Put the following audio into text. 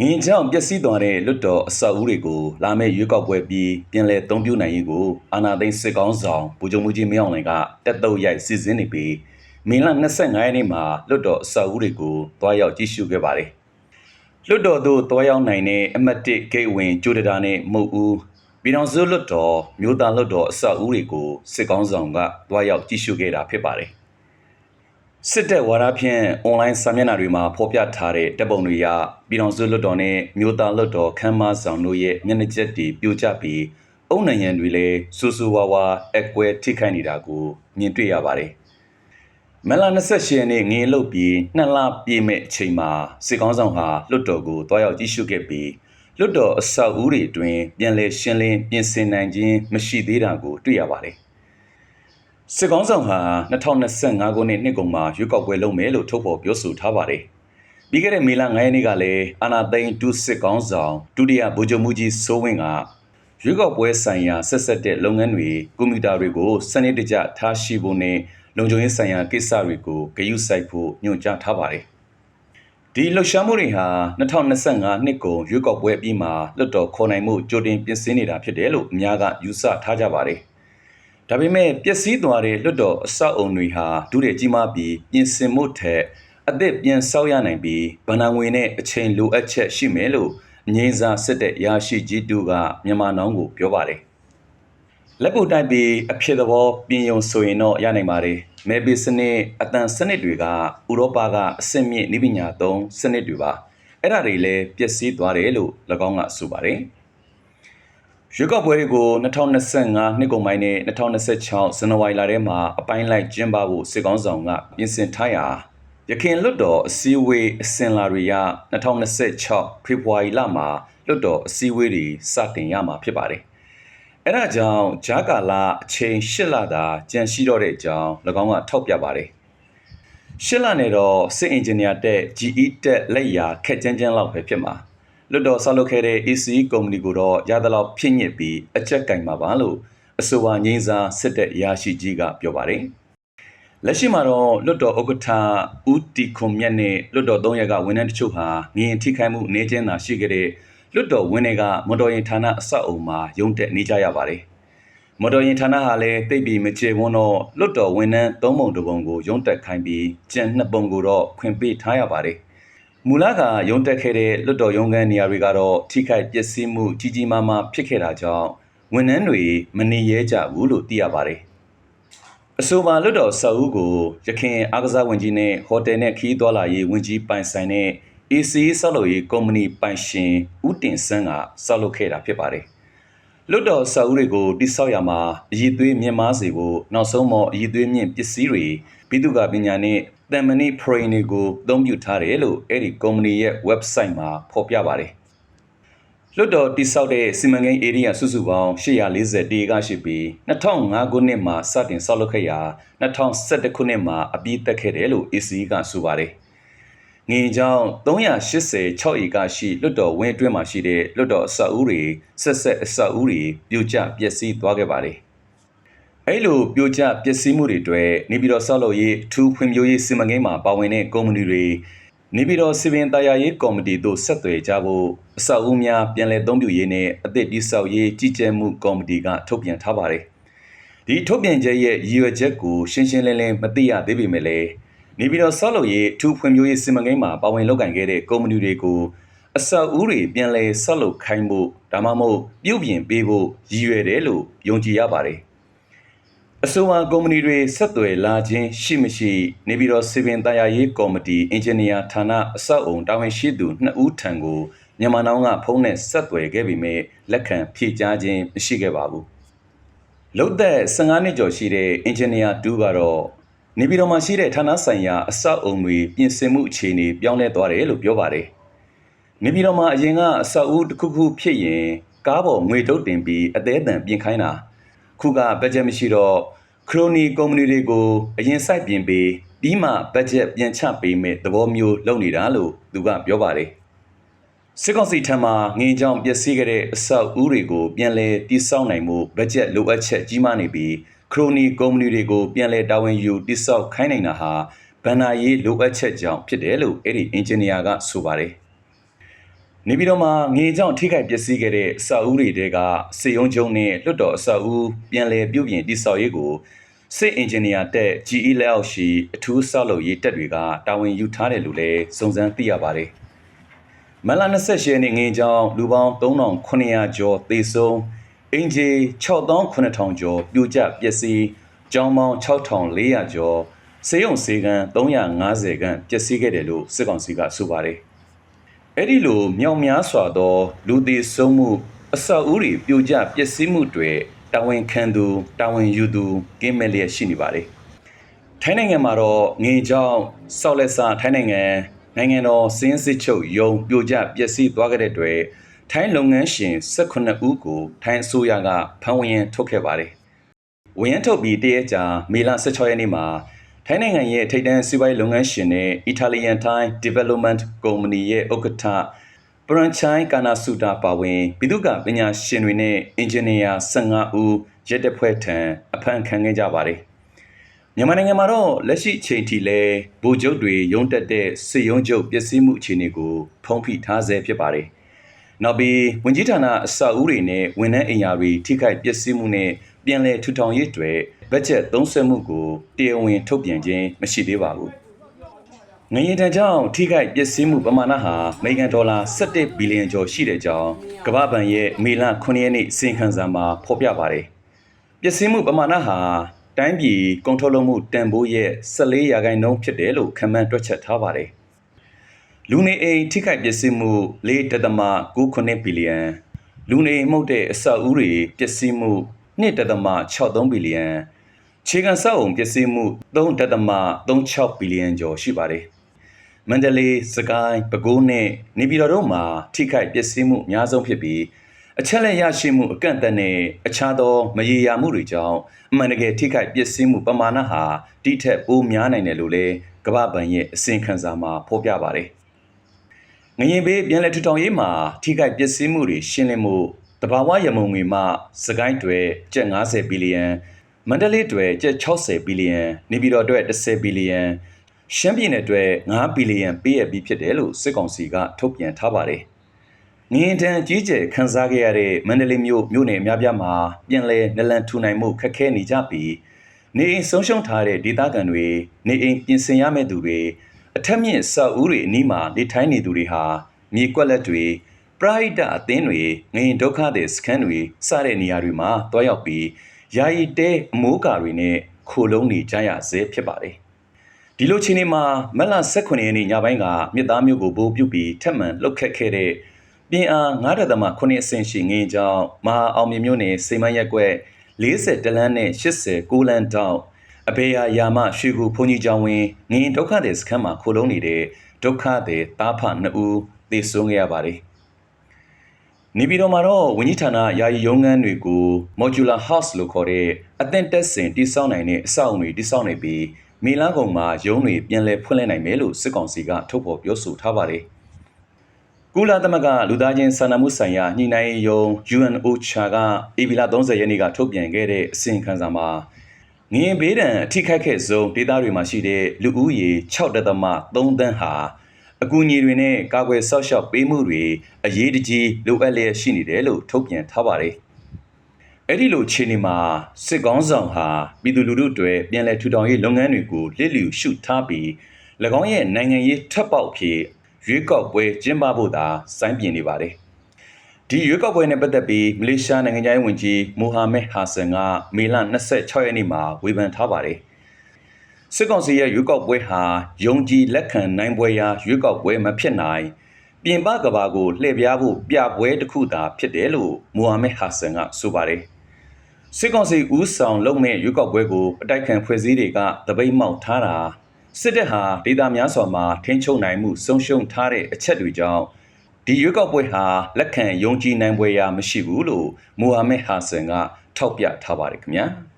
ငင်းချောင်းပျက်စီးသွားတဲ့လွတ်တော်အဆောက်အဦတွေကိုလာမယ့်ရွေးကောက်ပွဲပြီးပြင်လည်သုံးပြနိုင်ရေးကိုအာဏာသိမ်းစစ်ကောင်းဆောင်ဗိုလ်ချုပ်မှုကြီးမင်းအောင်လှိုင်ကတက်တုပ်ရိုက်စီစဉ်နေပြီးမေလ25ရက်နေ့မှာလွတ်တော်အဆောက်အဦတွေကိုတွားရောက်ကြည့်ရှုခဲ့ပါတယ်။လွတ်တော်သို့တွားရောက်နိုင်တဲ့အမတ်တစ်ဂိတ်ဝင်ကျိုးတတာနဲ့မုတ်ဦးပြည်တော်စုလွတ်တော်မြို့သားလွတ်တော်အဆောက်အဦတွေကိုစစ်ကောင်းဆောင်ကတွားရောက်ကြည့်ရှုခဲ့တာဖြစ်ပါတယ်။ စစ်တပ်ဝါဒဖြင့်အွန်လိုင်းစာမျက်နှာတွေမှာဖော်ပြထားတဲ့တပ်ပုံတွေရပြည်တော်စုလွတ်တော်နဲ့မြို့သားလွတ်တော်ခမ်းမဆောင်တို့ရဲ့မျက်နှာချက်တွေပြိုကျပြီးအုံနိုင်ရန်တွေလည်းစူးစူးဝါးဝါအကွဲထိခိုက်နေတာကိုမြင်တွေ့ရပါတယ်။မလ28ရက်နေ့ငင်းလုတ်ပြီးနှစ်လပြည့်မဲ့အချိန်မှာစစ်ကောင်းဆောင်ဟာလွတ်တော်ကိုတွားရောက်ကြည့်ရှုခဲ့ပြီးလွတ်တော်အဆောက်အဦတွေအတွင်းပြန်လည်ရှင်းလင်းပြင်ဆင်နိုင်ခြင်းမရှိသေးတာကိုတွေ့ရပါတယ်။ စစ်ကောင်းဆောင်ဟာ2025ခုနှစ်နှစ်ကုန်မှာရွေးကောက်ပွဲလုပ်မယ်လို့ထုတ်ဖော်ပြောဆိုထားပါတယ်။ပြီးခဲ့တဲ့မေလ9ရက်နေ့ကလည်းအာနာသိန်းဒုစစ်ကောင်းဆောင်ဒုတိယဗိုလ်ချုပ်မှုကြီးစိုးဝင်းကရွေးကောက်ပွဲဆိုင်ရာဆက်ဆက်တဲ့လုပ်ငန်းတွေကွန်ပျူတာတွေကိုစနစ်တကျထားရှိဖို့နဲ့လုံခြုံရေးဆိုင်ရာကိစ္စတွေကိုဂရုစိုက်ဖို့ညွှန်ကြားထားပါတယ်။ဒီလှုပ်ရှားမှုတွေဟာ2025နှစ်ကုန်ရွေးကောက်ပွဲအပြီးမှာလွတ်တော်ခေါ်နိုင်မှုကြိုတင်ပြင်ဆင်နေတာဖြစ်တယ်လို့အများကယူဆထားကြပါတယ်။ ဒါပေမဲ့ပျက်စီးသွားတဲ့လွတ်တော်အဆောက်အုံတွေဟာဒုတဲ့ကြီးမားပြီးပြင်ဆင်မှုထက်အသက်ပြန်ဆောက်ရနိုင်ပြီးဗဏ္ဍာငွေနဲ့အချိန်လိုအပ်ချက်ရှိမယ်လို့အငိမ့်စားစစ်တဲ့ရရှိကြီးတူကမြန်မာနောင်ကိုပြောပါတယ်လက်ပုတ်တိုက်ပြီးအဖြစ်သဘောပြင်ယုံဆိုရင်တော့ရနိုင်ပါတယ်မဲပေးစနစ်အတန်စနစ်တွေကဥရောပကအဆင့်မြင့်နည်းပညာသုံးစနစ်တွေပါအဲ့ဒါတွေလည်းပျက်စီးသွားတယ်လို့၎င်းကဆိုပါတယ် ရွေးကောက်ပွဲတွေကို2025နှစ်ကုန်ပိုင်းနဲ့2026ဇန်နဝါရီလထဲမှာအပိုင်းလိုက်ကျင်းပဖို့စစ်ကောင်းဆောင်ကပြင်ဆင်ထားရာရခင်လွတ်တော်အစည်းအဝေးအစင်လာတွေရ2026ဖေဖော်ဝါရီလမှာလွတ်တော်အစည်းအဝေးတွေစတင်ရမှာဖြစ်ပါတယ်။အဲဒါကြောင့်ဂျာကာလာအချိန်၈လသာကြန့်ရှိတော့တဲ့အကြောင်း၎င်းကထောက်ပြပါတယ်။၈လနဲ့တော့စစ်အင်ဂျင်နီယာတက် GE တက်လက်ရာခက်ကြမ်းကြမ်းလောက်ပဲဖြစ်မှာ။ လွတ်တော်ဆောက်လုပ်ခဲ့တဲ့ ECE ကုမ္ပဏီကိုတော့ရသလောက်ဖြစ်ညစ်ပြီးအကြက်ကင်မှာပါလို့အဆိုပါငိမ့်စာစစ်တဲ့ရရှိကြီးကပြောပါတယ်။လက်ရှိမှာတော့လွတ်တော်ဥက္ကဋ္ဌဦးတီခွန်မြတ်နဲ့လွတ်တော်၃ရက်ကဝန်ထမ်းတချို့ဟာငရင်ထိခိုက်မှုအနေချင်းသာရှိခဲ့တဲ့လွတ်တော်ဝင်းတွေကမော်တော်ယာဉ်ဌာနအဆောက်အုံမှာရုံတက်နေကြရပါတယ်။မော်တော်ယာဉ်ဌာနဟာလည်းတိတ်ပြီးမချေဝန်းတော့လွတ်တော်ဝန်ထမ်း၃ပုံတစ်ပုံကိုရုံတက်ခိုင်းပြီးကျန်နှစ်ပုံကိုတော့ခွင့်ပေးထားရပါတယ် မူလကရုံတက်ခဲ့တဲ့လွတ်တော်ရုံးခန်းနေရာတွေကတော့ထိခိုက်ပျက်စီးမှုကြီးကြီးမားမားဖြစ်ခဲ့တာကြောင့်ဝန်ထမ်းတွေမနေရဲကြဘူးလို့သိရပါတယ်။အဆိုပါလွတ်တော်ဆောက်ဦးကိုရခင်အားကစားဝန်ကြီးနဲ့ဟိုတယ်နဲ့ခီးသွားလာရေးဝန်ကြီးပိုင်ဆိုင်တဲ့ AC ဆောက်လုပ်ရေးကုမ္ပဏီပိုင်ရှင်ဦးတင်ဆန်းကဆောက်လုပ်ခဲ့တာဖြစ်ပါတယ်။လွတ်တော်ဆောက်ဦးတွေကိုတိဆောက်ရမှာအည်သွေးမြင့်မားစေဖို့နောက်ဆုံးမော်အည်သွေးမြင့်ပစ္စည်းတွေပြည်သူ့ကပညာနဲ့ တမ်မဏိ Prane ကိုအသုံးပြုထားတယ်လို့အဲ့ဒီကုမ္ပဏီရဲ့ website မှာဖော်ပြပါတယ်။လွတ်တော်တိစောက်တဲ့စီမံကိန်း area စုစုပေါင်း840တေကရှိပြီး2005ခုနှစ်မှာစတင်ဆောက်လုပ်ခဲ့ရာ2011ခုနှစ်မှာအပြီးသက်ခဲ့တယ်လို့ AC ကဆိုပါတယ်။ငင်းကြောင်း386ဧကရှိလွတ်တော်ဝင်းအတွင်းမှာရှိတဲ့လွတ်တော်အဆောက်အဦတွေဆက်ဆက်အဆောက်အဦတွေပြိုကျပျက်စီးသွားခဲ့ပါတယ် အဲ့လိုပြိုကျပျက်စီးမှုတွေအတွက်နေပြည်တော်ဆောက်လုပ်ရေးထူးဖွံ့ဖြိုးရေးစီမံကိန်းမှာပါဝင်တဲ့ကုမ္ပဏီတွေနေပြည်တော်စီပင်တရားရေးကော်မတီတို့ဆက်သွယ်ကြဖို့အဆောက်အဦများပြန်လည်သုံးပြုရေးနဲ့အသစ်တိဆောက်ရေးကြီးကြပ်မှုကော်မတီကထုတ်ပြန်ထားပါတယ်။ဒီထုတ်ပြန်ချက်ရဲ့ရည်ရွယ်ချက်ကိုရှင်းရှင်းလင်းလင်းမသိရသေးပေမဲ့လည်းနေပြည်တော်ဆောက်လုပ်ရေးထူးဖွံ့ဖြိုးရေးစီမံကိန်းမှာပါဝင်လုပ်ကိုင်ခဲ့တဲ့ကုမ္ပဏီတွေကိုအဆောက်အဦတွေပြန်လည်ဆောက်လုပ်ခိုင်းဖို့ဒါမှမဟုတ်ပြုပြင်ပေးဖို့ရည်ရွယ်တယ်လို့ယုံကြည်ရပါတယ်။ အဆိုပါကုမ္ပဏီတွေဆက်သွယ်လာခြင်းရှိမရှိနေပြည်တော်စီပင်တရားရေးကော်မတီအင်ဂျင်နီယာဌာနအဆောက်အုံတာဝန်ရှိသူနှစ်ဦးထံကိုမြန်မာနောင်ကဖုန်းနဲ့ဆက်သွယ်ခဲ့ပေမဲ့လက်ခံဖြေကြားခြင်းမရှိခဲ့ပါဘူး။လုံသက်15နှစ်ကျော်ရှိတဲ့အင်ဂျင်နီယာတူကတော့နေပြည်တော်မှာရှိတဲ့ဌာနဆိုင်ရာအဆောက်အုံတွေပြင်ဆင်မှုအခြေအနေပြောင်းလဲသွားတယ်လို့ပြောပါတယ်။နေပြည်တော်မှာအရင်ကအဆောက်အဦတစ်ခုခုဖြစ်ရင်ကားပေါ်ငွေတုတ်တင်ပြီးအသေးအံပြင်ခိုင်းတာ ခုကဘတ်ဂျက်မရှိတော့ခရိုနီကုမ္ပဏီတွေကိုအရင်စိုက်ပြင်ပေးပြီးမှဘတ်ဂျက်ပြန်ချပေးမဲ့သဘောမျိုးလုပ်နေတာလို့သူကပြောပါတယ်စစ်ကောင်စီထံမှငင်းကြောင်ပျက်စီးခဲ့တဲ့အဆောက်အဦတွေကိုပြန်လည်တည်ဆောက်နိုင်မှုဘတ်ဂျက်လိုအပ်ချက်ကြီးမားနေပြီးခရိုနီကုမ္ပဏီတွေကိုပြန်လည်တာဝန်ယူတည်ဆောက်ခိုင်းနိုင်တာဟာဗန်နာရေးလိုအပ်ချက်ကြောင့်ဖြစ်တယ်လို့အဲ့ဒီအင်ဂျင်နီယာကဆိုပါတယ် နေပြည်တော်မှာငေကြောင့်ထိခိုက်ပျက်စီးခဲ့တဲ့အဆောက်အဦတွေတဲကစေယုံကျုံနဲ့လွတ်တော်အဆောက်အဦပြန်လည်ပြုပြင်တည်ဆောက်ရေးကိုစစ်အင်ဂျင်နီယာတက် GE လက်အောက်ရှိအထူးဆောက်လုပ်ရေးတက်တွေကတာဝန်ယူထားတယ်လို့လည်းစုံစမ်းသိရပါတယ်။မလ28ရက်နေ့ငေကြောင့်လူပေါင်း3900ကျော်သေဆုံးအင်ဂျီ6800ကျော်ပြိုကျပျက်စီးကျောင်းပေါင်း6400ကျော်စေယုံစေကန်350ခန့်ပျက်စီးခဲ့တယ်လို့စစ်ကောင်စီကဆိုပါတယ်။ အဲ့ဒီလိုမြောက်များစွာသော လူသေဆုံးမှု အဆောက်အဦတွေပြိုကျပျက်စီးမှုတွေတာဝန်ခံသူတာဝန်ယူသူကင်းမဲ့လျက်ရှိနေပါတယ်။ထိုင်းနိုင်ငံမှာတော့ငင်ကြောင့်ဆောက်လက်စာထိုင်းနိုင်ငံနိုင်ငံတော်စင်းစစ်ချုပ်ယုံပြိုကျပျက်စီးသွားခဲ့တဲ့အတွက်ထိုင်းလုပ်ငန်းရှင်18ဦးကိုထိုင်းအစိုးရကဖမ်းဝရမ်းထုတ်ခဲ့ပါတယ်။ဝရမ်းထုတ်ပြီးတရက်ကြာမေလ16ရက်နေ့မှာ ထိုင်းနိုင်ငံရဲ့ထိပ်တန်းစီးပွားရေးလုပ်ငန်းရှင်နဲ့ Italian Thai Development Company ရဲ့ဥက္ကဋ္ဌပရန်ချိုင်းကာနာဆူတာပါဝင်ပြည်သူ့ကပညာရှင်တွေနဲ့အင်ဂျင်နီယာ15ဦးရက်တပ်ဖွဲ့ထံအဖမ်းခံခဲ့ကြပါတယ်။မြန်မာနိုင်ငံမှာတော့လက်ရှိအချိန်ထိလဲဗိုလ်ချုပ်တွေရုံးတက်တဲ့စစ်ရုံးချုပ်ပျက်စီးမှုအခြေအနေကိုဖုံးဖိထားဆဲဖြစ်ပါတယ်။နောက်ပြီးဝင်ကြီးဌာနအဆောက်အဦတွေနဲ့ဝန်ထမ်းအိမ်ယာတွေထိခိုက်ပျက်စီးမှုနဲ့ ပြန်လည်ထူထောင်ရေးတွေဘတ်ဂျက်သုံးစွဲမှုကိုတရားဝင်ထုတ်ပြန်ခြင်းမရှိသေးပါဘူး။ငရင်တန်ကြောင့်ထိခိုက်ပျက်စီးမှုပမာဏဟာအမေရိကန်ဒေါ်လာ17ဘီလီယံကျော်ရှိတဲ့ကြောင်းကမ္ဘာ့ဘဏ်ရဲ့မေလ9ရက်နေ့စီရင်ခံစာမှာဖော်ပြပါတယ်။ပျက်စီးမှုပမာဏဟာတိုင်းပြည်ကုန်ထုတ်လုပ်မှုတန်ဖိုးရဲ့14ရာခိုင်နှုန်းဖြစ်တယ်လို့ခန့်မှန်းတွက်ချက်ထားပါတယ်။လူနေအိမ်ထိခိုက်ပျက်စီးမှု4.9ဘီလီယံလူနေမှုတ်တဲ့အဆောက်အဦတွေပျက်စီးမှု 1.63ဘီလီယံခြေခံစောက်အုံပျက်စီးမှု3.36ဘီလီယံကျော်ရှိပါတယ်။မန္တလေး၊စကိုင်း၊ပဲခူးနဲ့နေပြည်တော်တို့မှာထိခိုက်ပျက်စီးမှုအများဆုံးဖြစ်ပြီးအချက်လက်ရရှိမှုအကန့်အသတ်နဲ့အခြားသောမရေရာမှုတွေကြောင့်အမှန်တကယ်ထိခိုက်ပျက်စီးမှုပမာဏဟာတိထက်ပိုများနိုင်တယ်လို့လည်းကမ္ဘာ့ဘဏ်ရဲ့အစီရင်ခံစာမှာဖော်ပြပါတယ်။ငရင်ဘေးပြန်လည်ထူထောင်ရေးမှာထိခိုက်ပျက်စီးမှုတွေရှင်းလင်းမှု တဘာဝရမုံငွေမှစကိုင်းတွေကျပ်90ဘီလီယံမန္တလေးတွေကျပ်60ဘီလီယံနေပြည်တော်အတွက်10ဘီလီယံရှမ်းပြည်နယ်အတွက်9ဘီလီယံပေးရပြီးဖြစ်တယ်လို့စစ်ကောင်စီကထုတ်ပြန်ထားပါတယ်။ငင်းတန်ကြီးကျယ်ခန်းစားခဲ့ရတဲ့မန္တလေးမြို့မြို့နယ်အများပြားမှာပြန်လည်နလန်ထူနိုင်မှုခက်ခဲနေကြပြီးနေအိမ်ဆုံးရှုံးထားတဲ့ဒေသခံတွေနေအိမ်ပြင်ဆင်ရမယ့်သူတွေအထက်မြင့်ဆောက်ဦးတွေအနီးမှာနေထိုင်နေသူတွေဟာမြေကွက်လက်တွေ ပရိဒအသင်းတွေငရင်ဒုက္ခတဲ့စခန်းတွေစတဲ့နေရာတွေမှာတွားရောက်ပြီးယာယီတဲအမိုးကာတွေနဲ့ခိုလုံးနေကြရဆဲဖြစ်ပါတယ်။ဒီလိုချင်းနေမှာမက်လ18ရက်နေ့ညပိုင်းကမြစ်သားမျိုးကိုဘိုးပြုတ်ပြီးထက်မှန်လှုပ်ခတ်ခဲ့တဲ့ပြင်အား9.9အဆင့်ရှိငင်းကြောင်းမဟာအောင်မြမျိုးနယ်စိမ့်မရက်ကွက်40တလန်းနဲ့80ကိုလန်းတောက်အဘေယာယာမရွှေကူဘုန်ကြီးကျောင်းဝင်ငင်းဒုက္ခတဲ့စခန်းမှာခိုလုံးနေတဲ့ဒုက္ခတဲ့တားဖ2ဦးသေဆုံးခဲ့ရပါတယ်။ နေပြည်တော်မှာတော့ဝန်ကြီးဌာနယာယီရုံးခန်းတွေကို modular house လို့ခေါ်တဲ့အသင့်တက်ဆင်တိစောက်နိုင်တဲ့အဆောက်အုံတွေတိစောက်နေပြီးမေလကုံမှာရုံးတွေပြန်လည်ဖွင့်လှစ်နိုင်မယ်လို့စစ်ကောင်စီကထုတ်ဖော်ပြောဆိုထားပါတယ်။ကုလသမဂ္ဂလူသားချင်းစာနာမှုဆိုင်ရာညှိနှိုင်းရေးယုံ UNOCHA ကဧပြီလ30ရက်နေ့ကထုတ်ပြန်ခဲ့တဲ့အစီရင်ခံစာမှာငင်းဘေးဒဏ်အထိခိုက်ခဲ့ဆုံးဒေသတွေမှာရှိတဲ့လူဦးရေ6.3သန်းဟာ အကူအညီတွေနဲ့ကာကွယ်ဆောက်ရှောက်ပေးမှုတွေအရေးတကြီးလိုအပ်လျက်ရှိနေတယ်လို့ထုတ်ပြန်ထားပါတယ်။အဲ့ဒီလိုခြေနေမှာစစ်ကောင်းဆောင်ဟာပြည်သူလူထုတွေပြန်လည်ထူထောင်ရေးလုပ်ငန်းတွေကိုလစ်လျူရှုထားပြီး၎င်းရဲ့နိုင်ငံရေးထပ်ပေါက်ဖြစ်ရွေးကောက်ပွဲကျင်းပဖို့သာစိုင်းပြနေပါတယ်။ဒီရွေးကောက်ပွဲနဲ့ပတ်သက်ပြီးမလေးရှားနိုင်ငံသားဝန်ကြီးမိုဟာမက်ဟာဆန်ကမေလ26ရက်နေ့မှာဝေဖန်ထားပါတယ်။ စစ်ကောင်စီရဲ့ရွေးကောက်ပွဲဟာယုံကြည်လက်ခံနိုင်ပွဲရာရွေးကောက်ပွဲမဖြစ်နိုင်ပြင်ပကဘာကိုလှည့်ပြားဖို့ပြပွဲတစ်ခုသာဖြစ်တယ်လို့မိုဟာမက်ဟာဆန်ကဆိုပါတယ်စစ်ကောင်စီဦးဆောင်လုပ်မဲ့ရွေးကောက်ပွဲကိုအတိုက်ခံဖွဲ့စည်းတွေကတပိတ်မောက်ထားတာစစ်တပ်ဟာဒေသများစွာမှာထိန်းချုပ်နိုင်မှုဆုံးရှုံးထားတဲ့အချက်တွေကြောင့်ဒီရွေးကောက်ပွဲဟာလက်ခံယုံကြည်နိုင်ပွဲရာမရှိဘူးလို့မိုဟာမက်ဟာဆန်ကထောက်ပြထားပါတယ်ခင်ဗျာ။